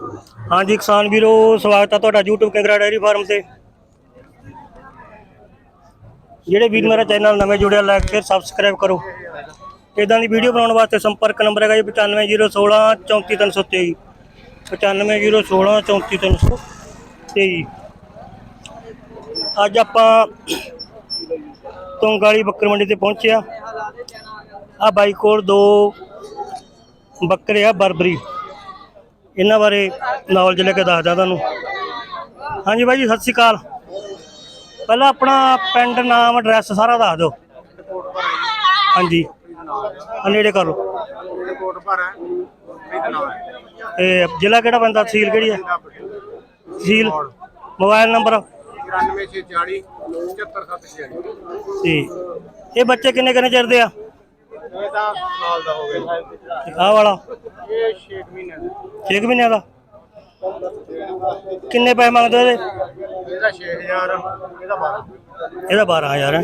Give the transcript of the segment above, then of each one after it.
ਹਾਂਜੀ, ਕਿਸਾਨ ਵੀਰੋ, ਸਵਾਗਤ ਹੈ ਤੁਹਾਡਾ YouTube ਕਿੰਗਰਾ ਡੈਰੀ ਫਾਰਮ ਤੇ। ਜਿਹੜੇ ਵੀਰ ਮੇਰਾ ਚੈਨਲ ਨਵੇਂ ਜੁੜਿਆ ਲਾਈਕ ਸ਼ੇਅਰ ਸਬਸਕ੍ਰਾਈਬ ਕਰੋ। ਇਦਾਂ ਦੀ ਵੀਡੀਓ ਬਣਾਉਣ ਵਾਸਤੇ ਸੰਪਰਕ ਨੰਬਰ ਹੈਗਾ ਜੀ 95016 34323 95016 34323 ਅੱਜ ਆਪਾਂ ਤੁੰਗਾਲੀ ਬੱਕਰ ਮੰਡੀ ਤੇ ਪਹੁੰਚਿਆ ਆ। ਆ ਬਾਈ ਕੋਲ ਦੋ ਬੱਕਰੇ ਆ, ਬਰਬਰੀ। ਇਹਨਾਂ ਬਾਰੇ ਨੌਲੇਜ ਲੈ ਕੇ ਦੱਸਦਾ ਤੁਹਾਨੂੰ। ਹਾਂਜੀ ਬਾਈ ਜੀ ਸਤਿ ਸ਼੍ਰੀ ਅਕਾਲ। ਪਹਿਲਾਂ ਆਪਣਾ ਪਿੰਡ ਨਾਮ ਐਡਰੈਸ ਸਾਰਾ ਦੱਸ ਦਿਓ। ਹਾਂਜੀ ਨੇੜੇ ਕਰ ਲਓ। ਇਹ ਜ਼ਿਲ੍ਹਾ ਕਿਹੜਾ ਪੈਂਦਾ? ਤਹਿਸੀਲ ਕਿਹੜੀ ਹੈ ਤਹਿਸੀਲ ਮੋਬਾਈਲ ਨੰਬਰ। 9640 74746 ਤੇ ਇਹ ਬੱਚੇ ਕਿੰਨੇ ਕਿੰਨੇ ਚਿਰ ਦੇ ਆ? ਤਾਂ ਸਾਲ ਦਾ ਹੋ ਗਿਆ ਆਹ ਵਾਲਾ? ਇਹ 6 ਮਹੀਨੇ ਦਾ। 6 ਮਹੀਨਿਆਂ ਦਾ? ਕਿੰਨੇ ਪੈਸੇ ਮੰਗਦੇ ਇਹਦੇ? ਇਹਦਾ 6000 ਇਹਦਾ 12 ਇਹਦਾ 12000 ਹੈ।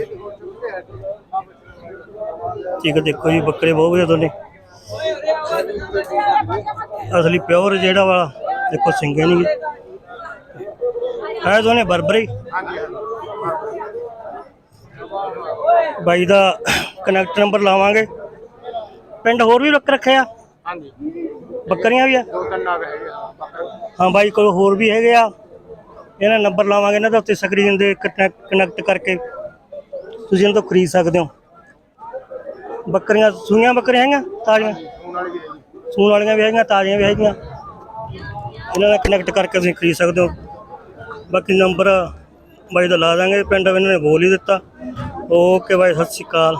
ਠੀਕ ਹੈ ਦੇਖੋ ਜੀ ਬੱਕਰੇ ਬਹੁਤ ਵਧੀਆ ਦੋਨੇ। ਅਸਲੀ ਪਿਓਰ ਜਿਹੜਾ ਵਾਲਾ ਦੇਖੋ ਸਿੰਗੇ ਨਹੀਂ। ਹੈ ਦੋਨੇ ਬਰਬਰੀ? ਹਾਂਜੀ ਬਾਈ ਦਾ ਕਨੈਕਟ ਨੰਬਰ ਲਾਵਾਂਗੇ। ਪਿੰਡ ਹੋਰ ਵੀ ਰੱਖ ਰੱਖਿਆ ਹਾਂਜੀ। ਬੱਕਰੀਆਂ ਵੀ ਆ? ਦੋ ਤਿੰਨ ਨਾਗ ਹੈਗੇ ਆ ਬੱਕਰੇ। ਹਾਂ ਬਾਈ ਕੋਲ ਹੋਰ ਵੀ ਹੈਗੇ ਆ? ਇਹਨਾਂ ਨੰਬਰ ਲਾਵਾਂਗੇ ਇਹਨਾਂ ਦੇ ਉੱਤੇ ਸਕਰੀਨ ਦੇ ਕਨੈਕਟ ਕਰਕੇ ਤੁਸੀਂ ਇਹਨਾਂ ਤੋਂ ਖਰੀਦ ਸਕਦੇ ਹੋ। ਬੱਕਰੀਆਂ ਸੂਈਆਂ ਬੱਕਰੀਆਂ ਹੈਗੀਆਂ? ਤਾਜ਼ੀਆਂ? ਹੁਣ ਵਾਲੀ ਵੀ ਹੈਗੀ ਸੂਣ ਵਾਲੀਆਂ ਵੀ ਹੈਗੀਆਂ ਤਾਜ਼ੀਆਂ ਵੀ ਹੈਗੀਆਂ। ਇਹਨਾਂ ਨਾਲ ਕਨੈਕਟ ਕਰਕੇ ਤੁਸੀਂ ਖਰੀਦ ਸਕਦੇ ਹੋ। ਬਾਕੀ ਨੰਬਰ ਬਾਈ ਦਾ ਲਾ ਦਾਂਗੇ ਪਿੰਡ ਇਹਨਾਂ ਨੇ ਬੋਲ ਹੀ ਦਿੱਤਾ। ਓਕੇ ਬਾਈ ਸਤਿ ਸ਼੍ਰੀ ਅਕਾਲ।